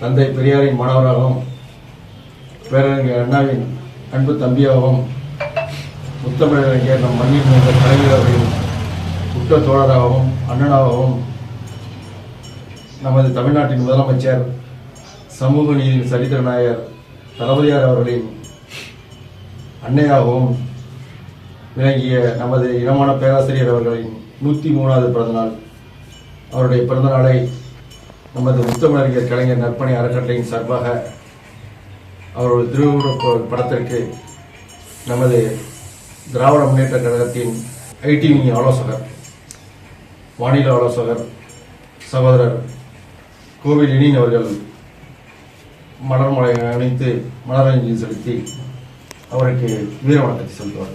தந்தை பெரியாரின் மாணவராகவும் பேரறிஞர் அண்ணாவின் அன்பு தம்பியாகவும் முத்தமிழறிஞர் நம் மண்ணின் மீது கலைஞர் அவர்களின் உற்ற தோழராகவும் அண்ணனாகவும் நமது தமிழ்நாட்டின் முதலமைச்சர் சமூக நீதியின் சரித்திர நாயர் தளபதியார் அவர்களின் அன்னையாகவும் விளங்கிய நமது இனமான பேராசிரியர் அவர்களின் நூற்றி மூணாவது பிறந்தநாள். அவருடைய பிறந்தநாளை நமது முத்தமிழறிஞர் கலைஞர் நற்பணி அறக்கட்டளையின் சார்பாக அவருடைய திருவுருவ படத்திற்கு நமது திராவிட முன்னேற்ற கழகத்தின் ஐடி விங் ஆலோசகர் வானிலை ஆலோசகர் சகோதரர் கோவில் இனின் அவர்கள் மலர் மலை அணித்து மலரஞ்சலி செலுத்தி அவருக்கு வீர வணக்கத்தை செலுத்துவார்.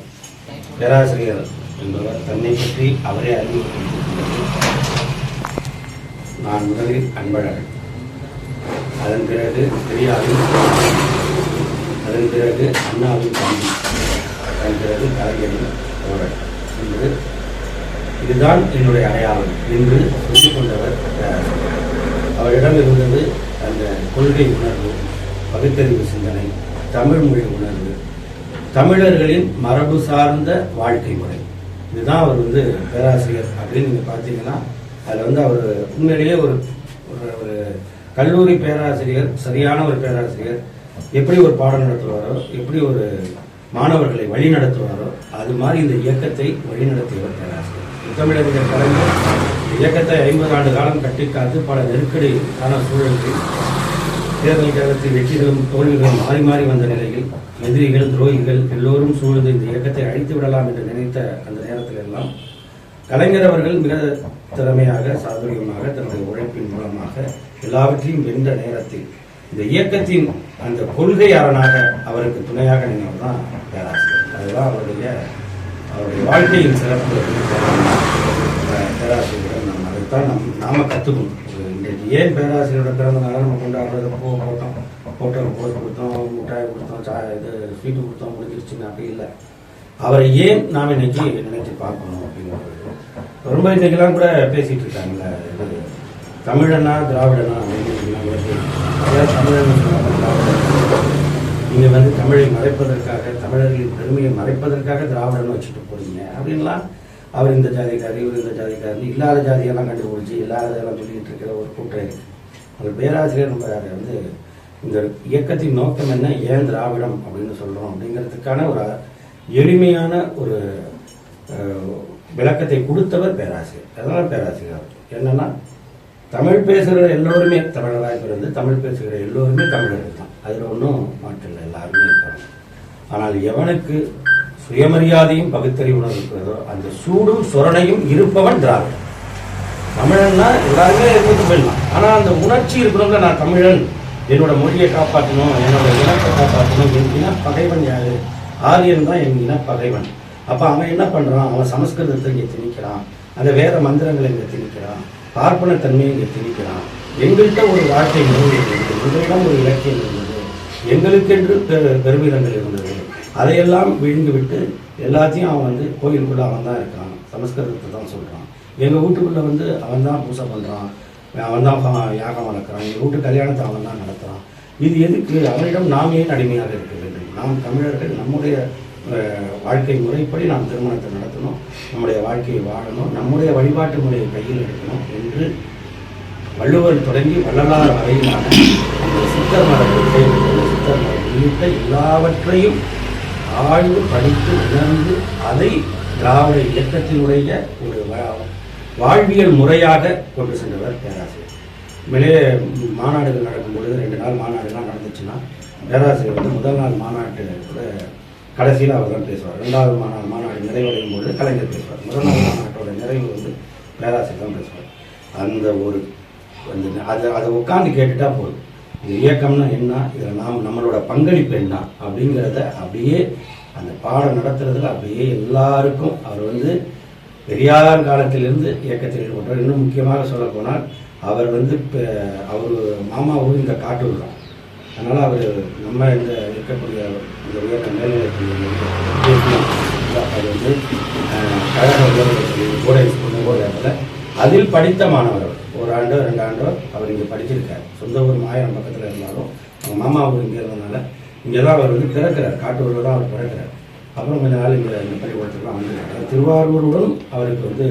பேராசிரியர் என்பவர் தன்னை பற்றி அவரே அறிமுகப்படுத்தியிருக்கிறது நான் முதலில் அன்பழகன். அதன் பிறகு பெரியாரின் அதன் பிறகு அண்ணாவின் தம்பி. அதன் பிறகு கலைஞரின் தோழன் என்று இதுதான் என்னுடைய அடையாளம் என்று சொல்லிக் கொண்டவர் அவரிடம் இருந்தது அந்த கொள்கை உணர்வு பகுத்தறிவு சிந்தனை தமிழ் மொழி உணர்வு தமிழர்களின் மரபு சார்ந்த வாழ்க்கை முறை. இதுதான் அவர் வந்து பேராசிரியர் அப்படின்னு நீங்கள் பார்த்தீங்கன்னா அதில் வந்து அவர் உண்மையிலேயே ஒரு ஒரு ஒரு கல்லூரி பேராசிரியர் சரியான ஒரு பேராசிரியர். எப்படி ஒரு பாடம் நடத்துவாரோ எப்படி ஒரு மாணவர்களை வழி நடத்துவாரோ அது மாதிரி இந்த இயக்கத்தை வழிநடத்தியவர் பேராசிரியர். முத்தமிழறிஞர் கலைஞர் இயக்கத்தை ஐம்பது ஆண்டு காலம் கட்டி காத்து பல நெருக்கடியான சூழல்களில் தேர்தல் காலத்தில் வெற்றிகளும் தோல்விகளும் மாறி மாறி வந்த நிலையில் எதிரிகள் துரோகிகள் எல்லோரும் சூழ்ந்து இந்த இயக்கத்தை அழித்து விடலாம் என்று நினைத்த அந்த நேரத்தில் எல்லாம் கலைஞர் அவர்கள் மிக திறமையாக சாதுரியமாக தன்னுடைய உழைப்பின் மூலமாக எல்லாவற்றையும் வென்ற நேரத்தில் இந்த இயக்கத்தின் அந்த கொள்கை அரணாக அவருக்கு துணையாக நின்றவர் தான் பேராசிரியர். அதுதான் அவருடைய அவருடைய வாழ்க்கையின் சிறப்பு. அஹ் பேராசிரியரிடம் நாம் அதைத்தான் நம் நாம கற்றுக்கணும் இன்றைக்கு ஏன் பேராசிரியரோட பிறந்த நாளாக நம்ம கொண்டாடுறது? போ போட்டோம் போட்டோம் போஸ் கொடுத்தோம் மிட்டாய் கொடுத்தோம் சா இது ஸ்வீட்டு கொடுத்தோம் முடிஞ்சிருச்சுன்னு அப்படி இல்லை. அவரை ஏன் நாம் இன்னைக்கு நினைச்சு பார்க்கணும் அப்படிங்கிறது ரொம்ப இன்றைக்கெல்லாம் கூட பேசிட்டு இருக்காங்களே தமிழனா திராவிடனா அப்படின்னு தமிழன் நீங்கள் நீங்க வந்து தமிழை மறைப்பதற்காக தமிழர்களின் பெருமையை மறைப்பதற்காக திராவிடன் வச்சுட்டு போறீங்க. அப்படின்லாம் அவர் இந்த ஜாதிக்காரி இவர் இந்த ஜாதிக்காரி இல்லாத ஜாதியெல்லாம் கண்டுபிடிச்சி இல்லாததெல்லாம் சொல்லிட்டு இருக்கிற ஒரு கூட்டம் அந்த பேராசிரியர் நம்ம வந்து இந்த இயக்கத்தின் நோக்கம் என்ன? ஏன் திராவிடம் அப்படின்னு சொல்றோம் அப்படிங்கிறதுக்கான ஒரு எளிமையான ஒரு விளக்கத்தை கொடுத்தவர் பேராசிரியர். அதனால் பேராசிரியர் என்னன்னா தமிழ் பேசுகிற எல்லோருமே தமிழராக பிறந்து தமிழ் பேசுகிற எல்லோருமே தமிழர்கள் தான். அதில் ஒன்றும் மாற்றில்லை எல்லாருமே இருக்கிறாங்க ஆனால் எவனுக்கு சுயமரியாதையும் பகுத்தறிவு இருக்கிறதோ அந்த சூடும் சுரணையும் இருப்பவன் திராவிடன் தமிழன்னா எல்லாருமே இருந்துட்டு போயிடலாம் ஆனால் அந்த உணர்ச்சி இருக்கணும்ல நான் தமிழன் என்னோட மொழியை காப்பாற்றணும் என்னோட இனத்தை காப்பாற்றணும் என் இன பகைவன் யாரு? ஆரியன் தான் என் இன பகைவன் அப்போ அவன் என்ன பண்ணுறான் அவன் சமஸ்கிருதத்தை இங்கே திணிக்கிறான். அந்த வேத மந்திரங்களை இங்கே திணிக்கிறான். பார்ப்பனத்தன்மையை இங்கே திணிக்கிறான். எங்கள்கிட்ட ஒரு வாழ்க்கை இருந்தது. எங்களிடம் ஒரு இலக்கியம் இருந்தது. எங்களுக்கென்று பெரு பெருமிதங்கள் இருந்தது. அதையெல்லாம் விழுந்து விட்டு எல்லாத்தையும் அவன் வந்து கோயிலுக்குள்ளே அவன் தான் இருக்கான். சமஸ்கிருதத்தை தான் சொல்கிறான் எங்கள் வீட்டுக்குள்ளே வந்து அவன் தான் பூசை பண்ணுறான் அவன் தான் யாகம் வளர்க்குறான் எங்கள் வீட்டு கல்யாணத்தை அவன் தான் நடத்துறான். இது எதுக்கு? அவனிடம் நாம் ஏன் அடிமையாக இருக்க வேண்டும். நாம் தமிழர்கள் நம்முடைய வாழ்க்கை முறைப்படி நாம் திருமணத்தை நடத்தணும் நம்முடைய வாழ்க்கையை வாழணும் நம்முடைய வழிபாட்டு முறையை கையில் எடுக்கணும் என்று வள்ளுவர் தொடங்கி வள்ளலார் வரையிலான அந்த சித்தர் மர கொள்கை சித்தர் மர உள்ளிட்ட எல்லாவற்றையும் ஆழ்ந்து படித்து உணர்ந்து அதை திராவிட இயக்கத்தினுடைய ஒரு வா- வாழ்வியல் முறையாக கொண்டு சென்றவர் பேராசிரியர். மேலே மாநாடுகள் நடக்கும் பொழுது ரெண்டு நாள் மாநாடுலாம் நடந்துச்சுன்னா பேராசிரியர் வந்து முதல் நாள் மாநாட்டு கூட கடைசியில் அவர் தான் பேசுவார். ரெண்டாவது மாநாடு மாநாடு நிறைவடையும் பொழுது கலைஞர் பேசுவார். முதல் மாநாட்டோட நிறைவு வந்து பேராசிரியர் தான் பேசுவார். அந்த ஒரு அந்த அதை அதை உட்காந்து கேட்டுட்டா போதும். இது இயக்கம்னா என்ன? இதில் நாம் நம்மளோட பங்களிப்பு என்ன? அப்படிங்கிறத அப்படியே அந்த பாடம் நடத்துறதுல அப்படியே எல்லாருக்கும் அவர் வந்து பெரியார் காலத்திலிருந்து இயக்கத்தில் ஈடுபட்டார் இன்னும் முக்கியமாக சொல்லப்போனால் அவர் வந்து பெ- அவர் மாமா ஊர் இந்த காட்டு தான். அதனால் அவர் நம்ம இந்த இருக்கக்கூடிய இந்த உயர்ந்த மேல்நிலைப்பள்ளி வந்து கழக உயர்நிலைப்பள்ளி அதில் படித்த மாணவர் ஒரு ஆண்டோ ரெண்டு ஆண்டோ அவர் இங்கே படிச்சிருக்கார். சொந்த ஊர் மாயம் பக்கத்தில் இருந்தாலும் அவங்க மாமா ஊர் இங்கே இருந்ததுனால இங்கே தான் அவர் வந்து பிறக்கிறார். காட்டூரில் தான் அவர் பிறக்கிறார். அப்புறம் கொஞ்ச நாள் இங்கே இந்த பள்ளிக்கூடத்துக்குலாம் வந்து திருவாரூருடன் அவருக்கு வந்து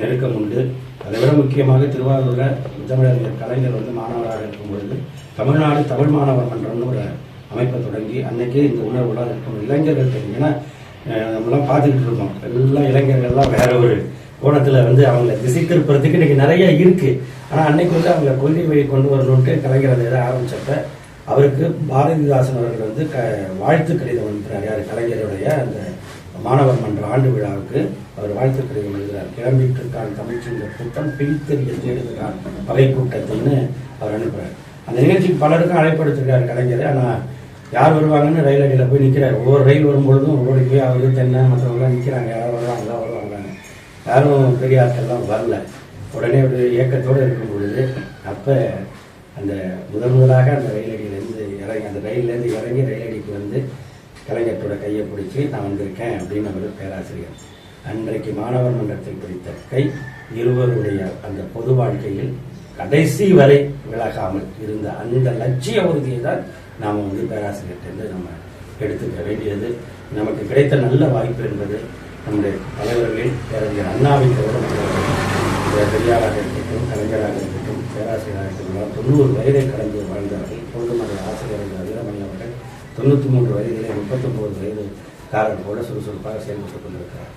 நெருக்கம் உண்டு. அதை விட முக்கியமாக திருவாரூரில் முத்தமிழறிஞர் கலைஞர் வந்து மாணவராக இருக்கும் பொழுது தமிழ்நாடு தமிழ் மாணவர் மன்றம்னு ஒரு அமைப்பை தொடங்கி அன்னைக்கே இந்த உணர்வுலாம் இருக்கும். இளைஞர்கள் தெரிஞ்சுன்னா நம்மளாம் பார்த்துக்கிட்டு இருக்கோம் எல்லாம் இளைஞர்கள்லாம் வேற ஒரு கோணத்தில் வந்து அவங்களை திசை திருப்புறதுக்கு இன்னைக்கு நிறைய இருக்கு. ஆனால் அன்னைக்கு வந்து அவங்கள கொள்கை வழி கொண்டு வரணுன்ட்டு கலைஞர் அதை ஆரம்பிச்சப்ப அவருக்கு பாரதிதாசன் அவர்கள் வந்து க வாழ்த்து கடிதம் அனுப்புகிறார் யார்? கலைஞருடைய அந்த மாணவர் மன்ற ஆண்டு விழாவுக்கு அவர் வாழ்த்து கடிதம் எழுதுகிறார். கிளம்பிட்டு இருக்கான் தமிழ்ச்சிங்க கூட்டம் பிரித்தறிய தேடுகிறான் பகை கூட்டத்தின்னு அவர் அனுப்புகிறார் அந்த நிகழ்ச்சிக்கு பலருக்கும் அழைப்படுத்திருக்காரு கலைஞர். ஆனால் யார் வருவாங்கன்னு ரயில் அடியில் போய் நிற்கிறார் ஒவ்வொரு ரயில் வரும்பொழுதும் ஓடி போய் அவர் தென்னை மற்றவங்களாம் நிற்கிறாங்க யாரும் வருவாங்களா வருவாங்க யாரும் பெரிய ஆட்கள்லாம் வரல. உடனே ஒரு ஏக்கத்தோடு இருக்கும் பொழுது அப்போ அந்த முதல் முதலாக அந்த ரயில் அடியிலேருந்து இறங்கி அந்த ரயிலேருந்து இறங்கி ரயில் அடிக்கு வந்து கலைஞரோட கையை பிடிச்சி நான் வந்திருக்கேன் அப்படின்னு அவர் பேராசிரியர். அன்றைக்கு மாணவர் மன்றத்தில் பிடித்த கை இருவருடைய அந்த பொது வாழ்க்கையில் கடைசி வரை விலகாமல் இருந்த அந்த லட்சிய உறுதியை தான் நாம் வந்து பேராசிரியர்கிட்ட நம்ம எடுத்துக்க வேண்டியது. நமக்கு கிடைத்த நல்ல வாய்ப்பு என்பது நம்முடைய தலைவர்களில் பேரறிஞர் அண்ணாவின் கௌரவம் பெரியாராக இருக்கட்டும் கலைஞராக இருக்கட்டும் பேராசிரியராக இருக்கட்டும் தொண்ணூறு வயதை கடந்து வாழ்ந்தார்கள் பொழுதுமறை ஆசிரியர்கள் வீரமணி அவர்கள் தொண்ணூற்றி மூன்று வயதிலே முப்பத்தொம்போது வயது காரர் கூட சுறுசுறுப்பாக செயல்பட்டுக் கொண்டிருக்கிறார்.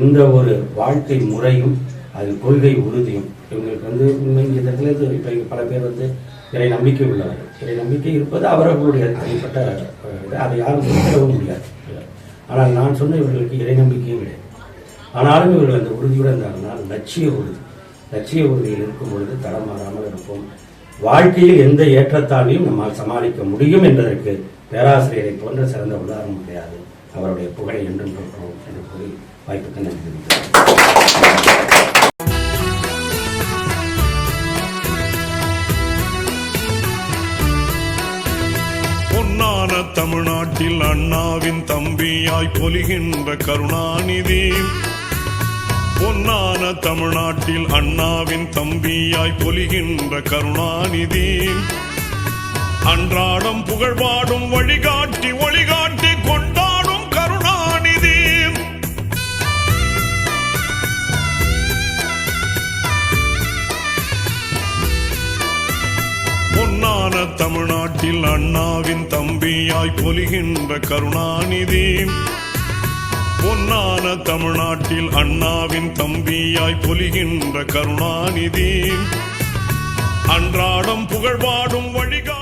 இந்த ஒரு வாழ்க்கை முறையும் அது கொள்கை உறுதியும் இவங்களுக்கு வந்து உண்மை இந்த இடத்துல இப்போ பல பேர் வந்து இறை நம்பிக்கை உள்ளவர்கள். இறை நம்பிக்கை இருப்பது அவர்களுடைய தனிப்பட்ட அதை யாரும் முடியாது. ஆனால் நான் சொன்ன இவர்களுக்கு இறை நம்பிக்கையும் கிடையாது. ஆனாலும் இவர்கள் அந்த உறுதியுடன் இருந்தார்கள். லட்சிய உறுதி லட்சிய உறுதியில் இருக்கும் பொழுது தடம் மாறாமல் இருப்போம். வாழ்க்கையில் எந்த ஏற்றத்தாழ்வையும் நம்மால் சமாளிக்க முடியும் என்பதற்கு பேராசிரியரை போன்ற சிறந்த உதாரணம் கிடையாது. அவருடைய புகழை என்றும் பெற்றோம் என்று கூறி வாய்ப்புக்கு நன்றி தெரிவிக்கிறேன் பொன்னான தமிழ்நாட்டில் அண்ணாவின் தம்பியாய் பொலிகின்ற கருணாநிதி. பொன்னான தமிழ்நாட்டில் அண்ணாவின் தம்பியாய் பொலிகின்ற கருணாநிதி. அன்றாடம் புகழ்பாடும் வழிகாட்டி ஒளிகாட்டி கொண்டாடும் கருணாநிதி. பொன்னான தமிழ்நாட்டில் அண்ணாவின் தம்பியாய் பொலிகின்ற கருணாநிதி. பொன்னான தமிழ்நாட்டில் அண்ணாவின் தம்பியாய் பொலிகின்ற கருணாநிதி. அன்றாடம் புகழ்பாடும் வழிகா